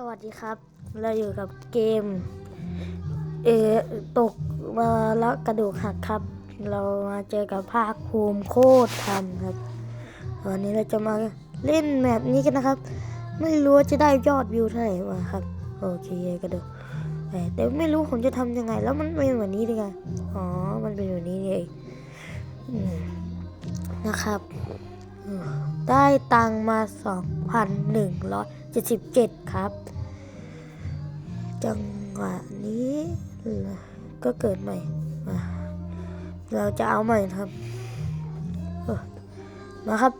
สวัสดีครับ เราอยู่กับเกม เออตกมาแล้วกระดูกหักครับ เรามาเจอกับภาคภูมิโคตรทำครับ วันนี้เราจะมาเล่นแมปนี้กันนะครับ ไม่รู้จะได้ยอดวิวเท่าไหร่มาครับ โอเคกระดูกแต่ไม่รู้ผมจะทำยังไง แล้วมันเป็นแบบนี้ด้ไงอ๋อ มันเป็นแบบนี้เองนะครับ ได้ตังมา 2,177 ครับ จังหวะนี้ก็เกิดใหม่มาเราจะเอาใหม่ครับ มาครับ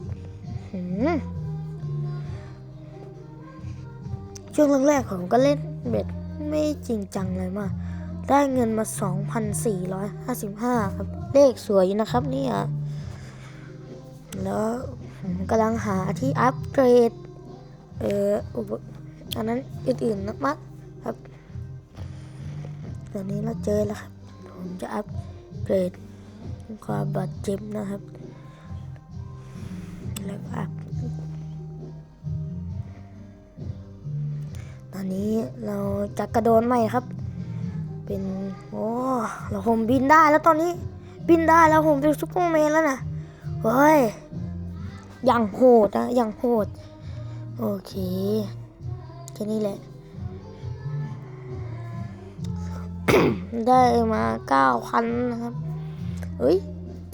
ช่วงแรกๆผมก็เล่นเบ็ดไม่จริงจังเลยมาก ได้เงินมา 2,455 ครับ เลขสวยอยู่นะครับเนี่ยแล้ว ผมกำลังหาที่อัปเกรด เอ่ออันนั้นอื่นๆนะมักครับตอนนี้เราเจอแล้วครับ ผมจะอัปเกรดความบาดเจ็บนะครับ แล้วก็อัพตอนนี้เราจะกระโดดใหม่ครับ เป็นโอ้เราผมบินได้แล้วตอนนี้ บินได้แล้วผมเป็นซุปเปอร์แมนแล้วนะเฮ้ย อย่างโหดนะอย่างโหด โอเค แค่นี้แหละ ได้มาเก้าพันนะครับ เฮ้ย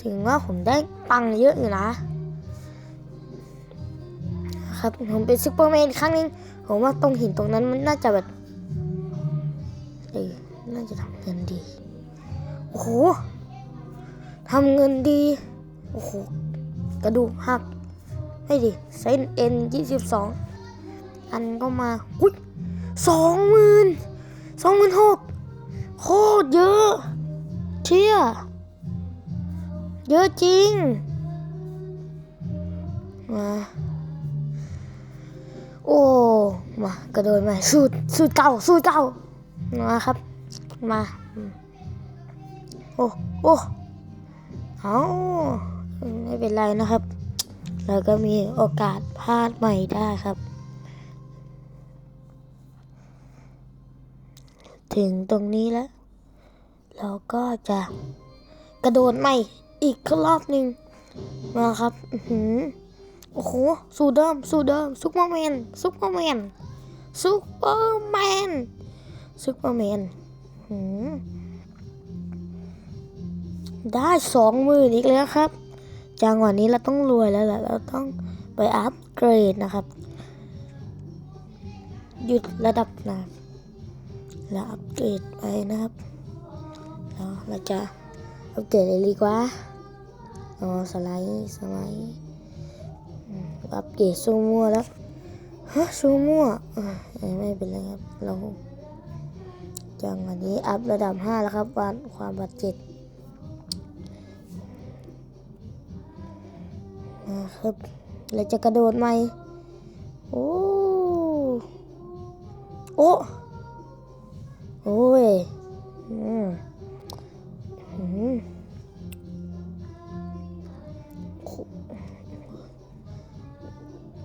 ถึงว่าผมได้ตังค์เยอะอยู่นะครับ ผมเป็นซุปเปอร์แมนอีกครั้งหนึง ผมว่าตรงหินตรงนั้นมันน่าจะแบบเออน่าจะทำเงินดี โอ้โหทำเงินดี โอ้โห กระดูกหัก ให้ดิเส้นเอ็นยี่สิบสองอันก็มาอุ้ยสองหมื่นสองหมื่นหกโคตรเยอะ เชี่ยเยอะจริงมาโอ้มากระโดดมาสูตรสูตรเก่าสูตรเก่ามาครับ มาโอ้โอ้เอาไม่เป็นไรนะครับ แล้วก็มีโอกาสพลาดใหม่ได้ครับ ถึงตรงนี้แล้ว เราก็จะกระโดดใหม่อีกรอบหนึ่งมาครับหือโอ้โห สูตรเดิม สูตรเดิม ซุปเปอร์แมน ซุปเปอร์แมน ซุปเปอร์แมน ซุปเปอร์แมนหืมได้สองหมื่นอีกแล้วครับ จังหวะนี้เราต้องรวยแล้วแหละเราต้องไปอัปเกรดนะครับ หยุดระดับนะแล้วอัปเกรดไปนะครับแล้วเราจะอัปเกรดเลยดีกว่าอ๋อสไลด์สไลด์อืมอัปเกรดสู้มั่วแล้วฮะสู้มั่วอ่าไม่เป็นไรครับเราจังหวะนี้อัพระดับ 5 แล้วครับวันความบาดเจ็บ นะครับเราจะกระโดดไหมโอ้โอ้โอ้ยอืมอืม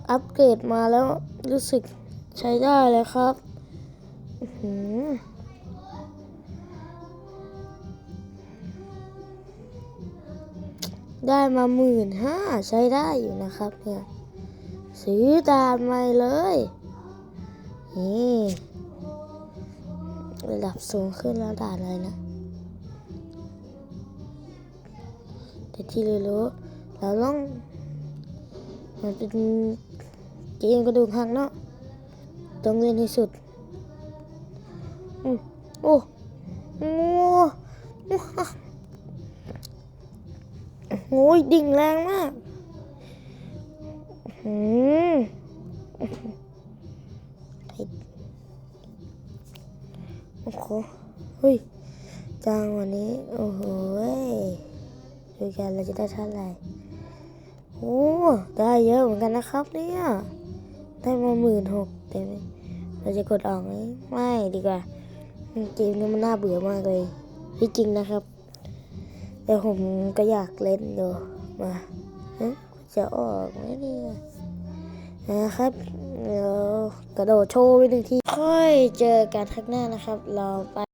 อัปเกรดมาแล้วรู้สึกใช้ได้เลยครับ อือ ได้มาหมื่นห้าใช้ได้อยู่นะครับเนี่ยซื้อดานใหม่เลยนี่ระดับสูงขึ้นแล้วด่านเลยนะ แต่ที่รู้เราต้องมันเป็นเกมกระดูกหักเนาะต้องเล่นให้สุดอืมโอ้โอ้ โอ้ยดิ่งแรงมากอืมโอ้โหเฮ้ยจังวันนี้ โอ้โหดูกันเราจะได้เท่าไหร่โอ้ได้เยอะเหมือนกันนะครับเนี่ย ได้มาหมื่นหกแต่ไม่เราจะกดออกไหมไม่ดีกว่าเกมนี้มันน่าเบื่อมากเลยที่จริงนะครับ แต่ผมก็อยากเล่นอยู่มาจะออกไหมเนี่ยนะครับเรากระโดดโชว์ไปหนึ่งทีค่อยเจอกันข้างหน้านะครับ เราไป